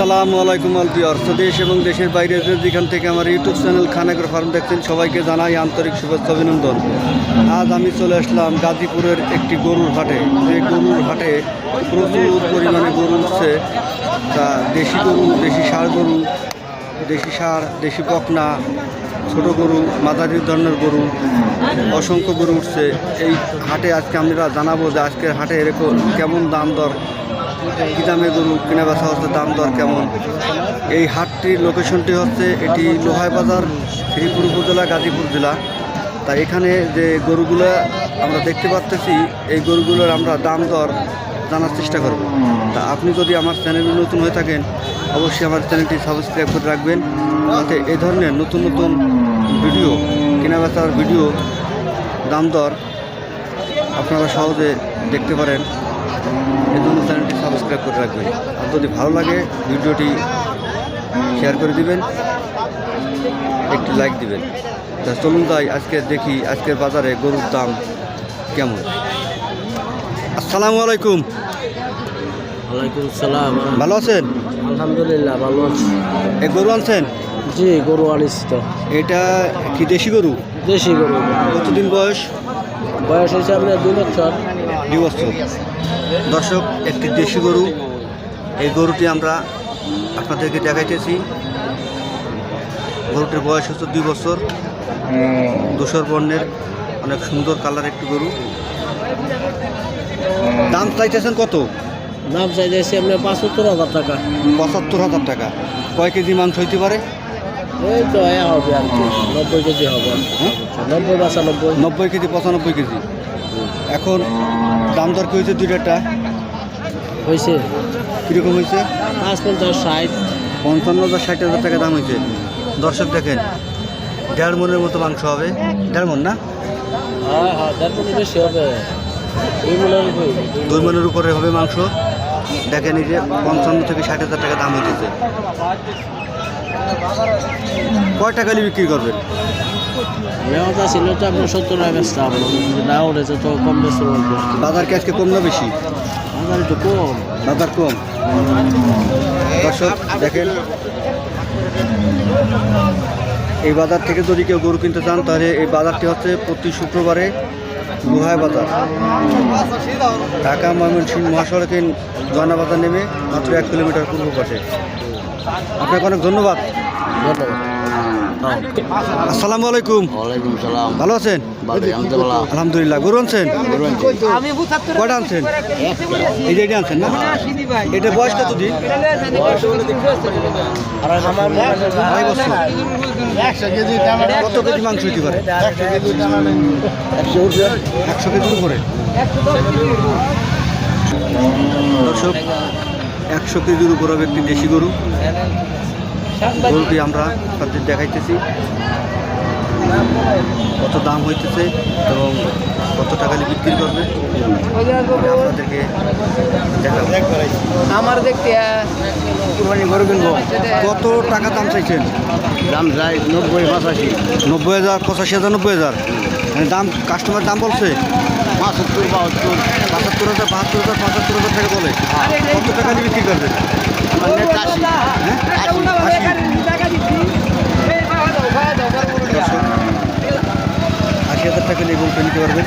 আসসালামু আলাইকুম আলপিয়র্স দেশ এবং দেশের বাইরে যেখান থেকে আমার ইউটিউব চ্যানেল খানাগর ফার্ম দেখছেন, সবাইকে জানাই আন্তরিক শুভেচ্ছা, অভিনন্দন। আজ আমি চলে আসলাম গাজীপুরের একটি গরুর হাটে। যে গরুর হাটে প্রচুর পরিমাণে গরু উঠছে। তা দেশি গরু, দেশি ষাঁড় গরু, দেশি ষাঁড় দেশি বকনা, ছোট গরু, মাঝারি ধরনের গরু, অসংখ্য গরু উঠছে। এই হাটে আজকে আমরা জানাব যে আজকের হাটে এরকম কেমন দাম দর কী দামে গরু কেনা বেচা হচ্ছে, দাম দর কেমন? এই হাটটির লোকেশনটি হচ্ছে এটি লোহাই বাজার, শ্রীপুর উপজেলা, গাজীপুর জেলা। তা এখানে যে গরুগুলো আমরা দেখতে পাচ্তেছি এই গরুগুলোর আমরা দাম দর জানার চেষ্টা করব। তা আপনি যদি আমার চ্যানেলে নতুন হয়ে থাকেন, অবশ্যই আমার চ্যানেলটি সাবস্ক্রাইব করে রাখবেন, যাতে এই ধরনের নতুন নতুন ভিডিও, কেনা বেচার ভিডিও, দাম দর আপনারা সহজে দেখতে পারেন। এই জন্য চ্যানেলটি সাবস্ক্রাইব করে রাখবেন। আর যদি ভালো লাগে ভিডিওটি শেয়ার করে দিবেন একটি লাইক দিবেন। তা চলুন তাই আজকে দেখি আজকের বাজারে গরুর দাম কেমন। আসসালামু আলাইকুম। ওয়ালাইকুম সালাম। ভালো আছেন? আলহামদুলিল্লাহ ভালো আছি। এই গরু আনছেন? জি গরু আনিস তো। এটা কি দেশি গরু? দেশি গরু। কতদিন বয়স? বয়স হয়েছে আপনার দুই বছর। বছর দর্শক একটি দেশি গরু। এই গরুটি আমরা আপনাদেরকে দেখাইতেছি। গরুটির বয়স হচ্ছে দুই বছর। দুশোর বর্ণের অনেক সুন্দর কালার একটি গরু। দাম চাইতেছেন কত? দাম চাইতেছি আপনার পাঁচাত্তর হাজার টাকা। পঁচাত্তর হাজার টাকা। কয় কেজি মাংস হইতে পারে? এই তো হবে আর কি নব্বই কেজি হবে। হ্যাঁ? নব্বই বাসানব্বই নব্বই কেজি পঁচানব্বই কেজি। এখন দাম দর কি হয়েছে দুইটা হয়েছে। কীরকম হয়েছে? পাঁচ পঞ্চাশ ষাট। পঞ্চান্ন হাজার ষাট হাজার টাকা দাম হয়েছে। দর্শক দেখেন দেড় মনের মতো মাংস হবে। দেড় মন না? হ্যাঁ হ্যাঁ দেড় পনেরো বেশি হবে। দুই মনের উপরে দুই মনের। উপরে হবে মাংস। দেখেন এই যে পঞ্চান্ন থেকে ষাট হাজার টাকা দাম হইতেছে। কয় টাকা বিক্রি করবেন? নেওয়াটা ছিল তো আপনার সত্তর টাকা বেচতে হবে না উঠেছে তো কম বেশি বলবে বাজার কি আজকে কম না বেশি? আমার একটু কম। বাজার কম? দর্শক দেখেন। এই বাজার থেকে যদি কেউ গরু কিনতে চান তাহলে এই বাজারটি হচ্ছে প্রতি শুক্রবারে লোহায় বাজার। ঢাকা ময়মনসিংহ মহাসড়কে জয়না বাজার নেমে মাত্র এক কিলোমিটার পূর্ব পাশে আপনাকে অনেক ধন্যবাদ। ধন্যবাদ। আসসালামু আলাইকুম। ওয়ালাইকুম সালাম। ভালো আছেন? আলহামদুলিল্লাহ। আলহামদুলিল্লাহ গরু আনছেন? কয়টা আনছেন? এই যে এটা আনছেন না? এটা বয়স কত দিন আড়াই বছর। কত কেজি মাংস হইতে পারে? একশো কেজির উপরে? দর্শক একশো কেজির উপর হবে একটি দেশি গরু। গরুটি আমরা আপনাদের দেখাইতেছি। কত দাম হইতেছে এবং কত টাকা দিয়ে বিক্রি করবে আপনাদেরকে আমার দেখতে কত টাকা দাম চাইছেন? দাম যায় নব্বই পঁচাশি। নব্বই হাজার পঁচাশি হাজার নব্বই হাজার? মানে দাম কাস্টমার দাম বলছে? পঁচাত্তর বাহাত্তর। বাহাত্তর হাজার বাহাত্তর হাজার পঁচাত্তর হাজার টাকা বলে। কত টাকা দিয়ে বিক্রি করবেন হ্যাঁ আশি দর্শক, আশি হাজার টাকা নিয়ে গরুটা নিতে পারবেন।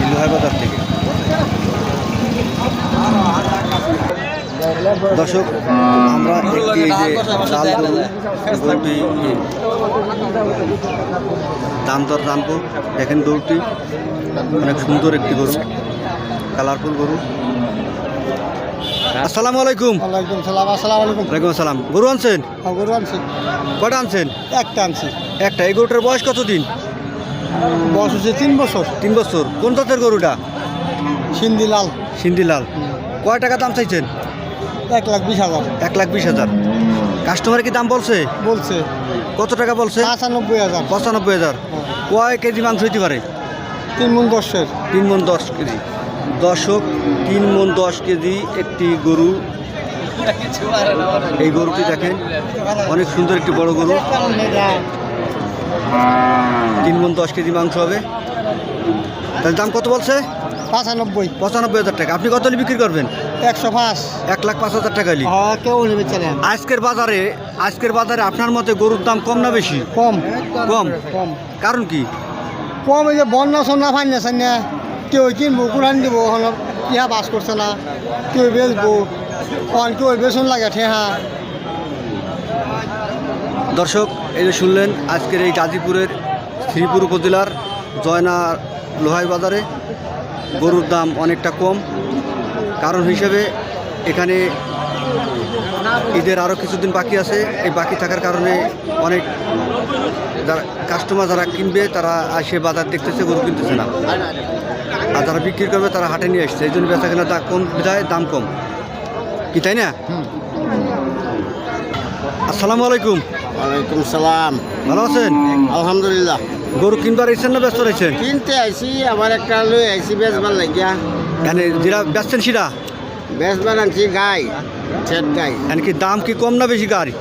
এই লোহার বাজার থেকে। দর্শক আমরা একটি যে লাল গরু গরুটি দাম দর জানব। দেখেন গরুটি। অনেক সুন্দর একটি গরু। কালারফুল গরু। আসসালামু আলাইকুম। ওয়ালাইকুম সালাম আসসালামু আলাইকুম। ওয়ালাইকুম আসসালাম। গরু আনছেন? হ্যাঁ, গরু আনছি। কটা আনছেন? একটা আনছি। একটা। এই গরুটার বয়স কত দিন বয়স হচ্ছে তিন বছর। তিন বছর। কোন জাতের গরুটা? সিন্ধি লাল সিন্দিলাল। কয় টাকা দাম চাইছেন? এক লাখ বিশ হাজার। এক লাখ বিশ হাজার। কাস্টমার কি দাম বলছে? বলছে। কত টাকা বলছে? পঁচানব্বই হাজার। পঁচানব্বই হাজার। কয় কেজি মাংস হইতে পারে? তিন মন দশের। তিন মন দশ কেজি। দশক তিন মন দশ কেজি একটি গরু। এই গরুটি দেখেন অনেক সুন্দর একটি বড় গরু। তিন মন দশ কেজি মাংস হবে। তার দাম কত বলছে? পাঁচানব্বই। পঁচানব্বই হাজার টাকা। আপনি কত বিক্রি করবেন? একশো পাঁচ। এক লাখ পাঁচ হাজার টাকা হ্যাঁ কেউ নেবে আজকের বাজারে আজকের বাজারে আপনার মতে গরুর দাম কম না বেশি? কম। কম। কম। কারণ কি? কম এই যে বন্যা সন্না ফান্না কেউ কিনবো কোরআন দিব এখন ইহা বাস করছে না, কেউ বেচবো কখন কেউ লাগে ঠেহা। দর্শক যে শুনলেন, আজকের এই গাজীপুরের শ্রীপুর উপজেলার জয়না লোহাই বাজারে গরুর দাম অনেকটা কম। কারণ হিসেবে এখানে ঈদের আরও কিছুদিন বাকি আছে। এই বাকি থাকার কারণে অনেক যারা কাস্টমার যারা কিনবে, তারা আসে বাজার দেখতেছে, গরু কিনতেছে না। আর যারা বিক্রি করবে তারা হাটে নিয়ে আসছে। এই জন্য বেচা কেনা দাম কম বিধায় দাম কম। কি তাই না? আসসালামু আলাইকুম। ওয়ালাইকুম সালাম। ভালো আছেন? আলহামদুলিল্লাহ। গরু কিনবার এসেছেন না ব্যস্ত রয়েছেন? কিনতে আইছি আমার একটা লই আইছি বেচবার লাগিয়া। মানে যেটা বেচছেন সেটা? বেচবার আনছি গাই ছেট গাই। মানে কি দাম কি কম না বেশি গাড়ি?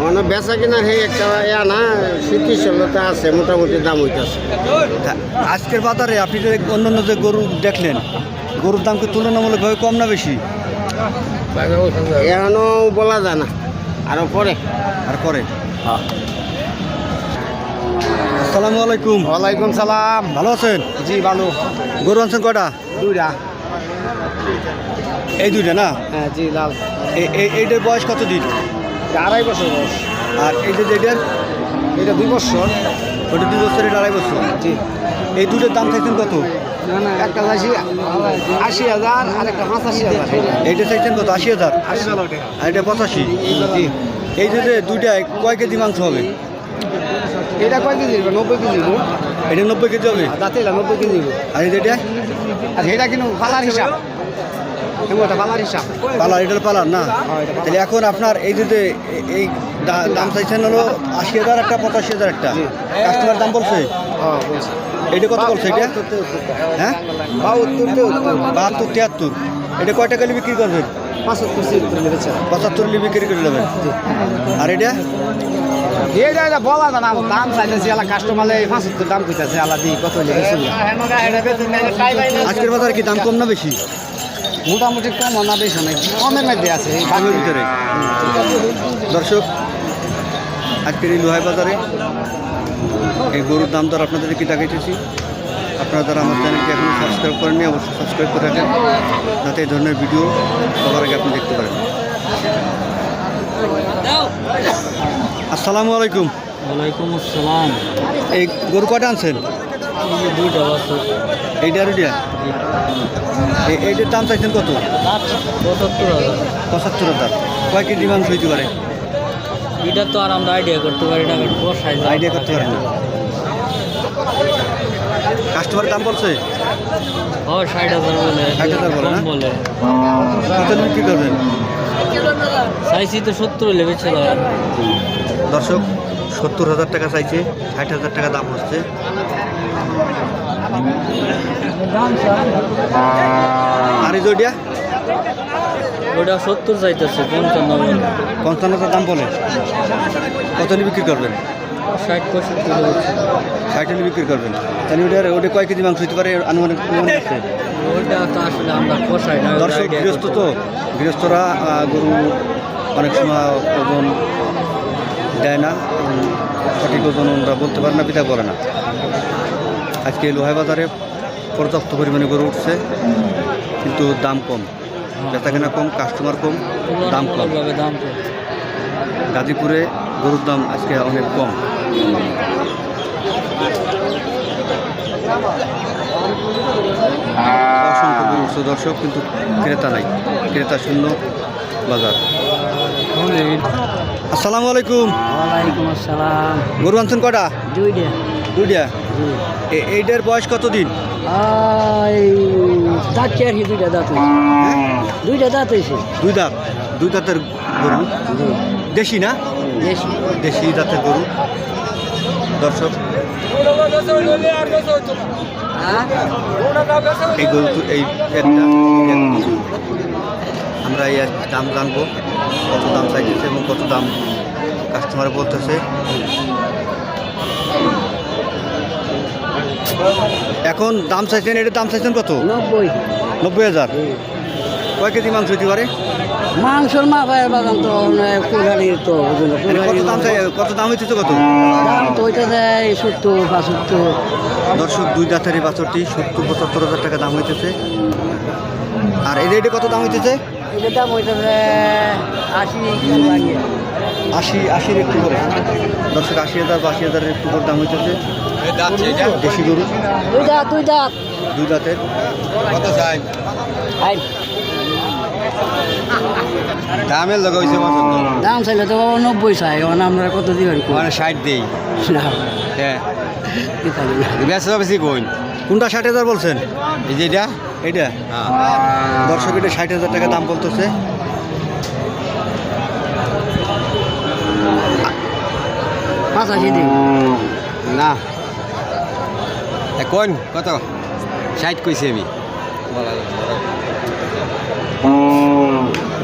মানে বেচা কিনা সেই একটা ইয়া না স্মৃতিশীলতা আছে মোটামুটি দাম হইতেছে। আজকের বাজারে আপনি যে অন্যান্য যে গরু দেখলেন গরুর দাম কি তুলনামূলকভাবে কম না বেশি? এখনও বলা যায় না আরও পরে। আর করে আসসালামু আলাইকুম। ওয়ালাইকুম সালাম। ভালো আছেন? জি ভালো। গরু আনছেন কয়টা? দুইটা। এই দুইটা না? হ্যাঁ জি লাল। এ- এ- এইটার বয়স কত দিন আড়াই বছর বয়স। আর এই যে যেটার এটা দুই বছর ওটা দুই বছরের আড়াই বছর। জি। এই দুটোর দাম চাইছেন কত? একটা চাইছি আশি হাজার আর একটা পঁচাশি হাজার। এইটা চাইছেন কত? আশি হাজার? আশি আর এটা পঁচাশি? জি। এই যে কয় কেজি মাংস হবে? এটা কয় কেজি? নব্বই কেজি। এটা নব্বই কেজি হবে? দাঁতে নব্বই কেজি। আর এটা? কিন্তু হিসাব। পালার এটার পালার না? হ্যাঁ। তাহলে এখন আপনার এই যে এই দা- দাম চাইছেন হলো আশি হাজার একটা পঁচাশি হাজার একটা। কাস্টমার দাম বলছে? হ্যাঁ এটা কত বলছে এটা? হ্যাঁ? বাহাত্তর বাহাত্তর তিয়াত্তর এটা কয় টাকা বিক্রি করবেন? পাঁচাত্তর বিক্রি করে দেবেন আর এটা? এটা বলা না দাম চাইতেছি আলা কাস্টমারে পাঁচাত্তর দাম কইতাছে আলা দিই কত আজকের বাজারে কি দাম কম না বেশি? মোটামুটি কম না বেশি অনেক কমের মধ্যে আছে। এই ভিতরে। দর্শক আজকের এই লোহাই বাজারে এই গরুর দাম দর আপনাদের কি দেখাইতেছি আপনারা যারা আমার চ্যানেলকে এখনও সাবস্ক্রাইব করেননি অবশ্যই সাবস্ক্রাইব করে রাখেন। যাতে এই ধরনের ভিডিও সবার আগে আপনি দেখতে পারেন। আসসালামু আলাইকুম। ওয়ালাইকুম আসসালাম। এই গরু কটা আনছেন? এইটা আর ওইটা এই- এইটার দাম চাইছেন কত? পঁচাত্তর হাজার। পঁচাত্তর হাজার। কয় কেজি মাংস হইতে পারে? এটা তো আর আমরা আইডিয়া করতে পারি না বসাই আইডিয়া করতে পারেন না। কাস্টমার দাম বলছে? ও ষাট হাজার বলে। 60,000 বলে না? বলে। কত বিক্রি করবেন? চাইছি তো সত্তর লেবে ছিল দর্শক সত্তর হাজার টাকা চাইছে ষাট হাজার টাকা দাম হচ্ছে। আর জডিয়া। ওটা সত্তর চাইতেছে পঞ্চান্ন পঞ্চান্ন দাম বলে। কত হলে বিক্রি করবেন? ষাট পঁয়ষট্টি ষাট হলে বিক্রি করবেন। তাহলে ওটা ওটা কয় কেজি মাংস হতে পারে? আনুমানিক অনুমান তো আসলে আমরা পোষাই না দর্শক গৃহস্থ তো। গৃহস্থরা গরু অনেক সময় ওজন দেয় না সঠিক ওজন ওরা বলতে পারে না পিতা বলে না। আজকে লোহাই বাজারে পর্যাপ্ত পরিমাণে গরু উঠছে কিন্তু দাম কম। বেচা কেনা কম কাস্টমার কম দাম কম। দাম কম। গাজীপুরে গরুর দাম আজকে অনেক কম। অসংখ্য গরু দর্শক কিন্তু ক্রেতা নাই। ক্রেতা শূন্য বাজার। আসসালামু আলাইকুম। ওয়ালাইকুম আসসালাম। গরু আনছেন কটা দুইটা। দুইটা? এইটার বয়স কত দিন দাঁত কি দুইটা দাঁত হ্যাঁ? দুইটা দাঁত হয়েছে। দুই দাঁত? দুই দাঁতের গরু? দেশি না? দেশি। দেশি জাতের গরু? দর্শক এই গরু এই আমরা এই দাম জানব কত দাম চাইতেছে এবং কত দাম কাস্টমার বলতেছে। এখন দাম চাইছেন এটার দাম চাইছেন কত? নব্বই। নব্বই হাজার। কয় কেজি মাংস হতে পারে? মাংসর মাপায় বাগান তো কুড়ানির তো কত দাম চাই কত দাম হইতেছে কত? দাম তো দেয় সত্তর পঁচাত্তর। দর্শক দুই দাঁতারি বাছরটি সত্তর পঁচাত্তর হাজার টাকা দাম হইতেছে। আর এই রেটে কত দাম হইতেছে? এটার দাম দেয় আশি আশি আশির একটু করে। দর্শক আশি হাজার বা আশি হাজারের একটু করে দাম হইতেছে। দেশি গরু। দুই দাঁত দুই দাঁত। দুই দাঁতের। কত চাই? দামের লগা হয়েছে দাম চাইলে তো নব্বই চাই এখন আমরা কত দিবেন মানে ষাট দেই। হ্যাঁ। কি বেশি বেশি কইন? কোনটা ষাট হাজার বলছেন? এই যে এটা? এটা দর্শক এটা ষাট হাজার টাকা দাম বলতেছে। পাঁচাশি দিন না। কোন? কত? ষাট কইছি আমি।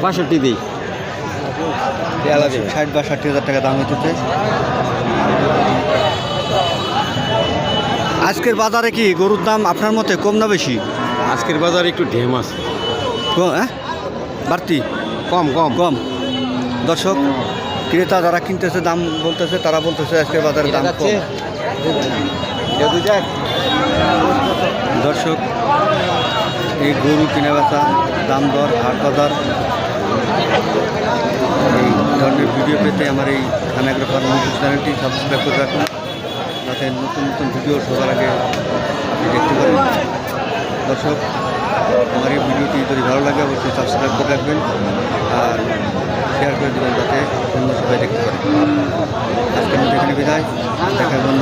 বাষট্টি দিই। ষাট বা ষাট হাজার টাকা দাম হইতেছে। আজকের বাজারে কি গরুর দাম আপনার মতে কম না বেশি? আজকের বাজারে একটু ঢেম আছে। ক- হ্যাঁ? বাড়তি? কম কম। কম। দর্শক ক্রেতা যারা কিনতেছে দাম বলতেছে তারা বলতেছে আজকের বাজারে দাম কম। দর্শক এই গরু কিনে বেচা দাম দর হাট বাজার এই ধরনের ভিডিও পেতে আমার এই খানাগ্রাফার ইউটিউব চ্যানেলটি সাবস্ক্রাইব করে রাখুন। যাতে নতুন নতুন ভিডিও সবার আগে আপনি দেখতে পারেন। দর্শক আমার এই ভিডিওটি যদি ভালো লাগে, অবশ্যই সাবস্ক্রাইব করে রাখবেন আর শেয়ার করে দেবেন যাতে অন্য সবাই দেখতে পারে আজকে মধ্যে এখানে বিদায় দেখা হবে অন্য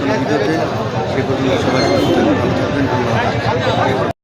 কোনো ভিডিওতে সে পর্যন্ত সবাই ভালো থাকবেন হাফেজ।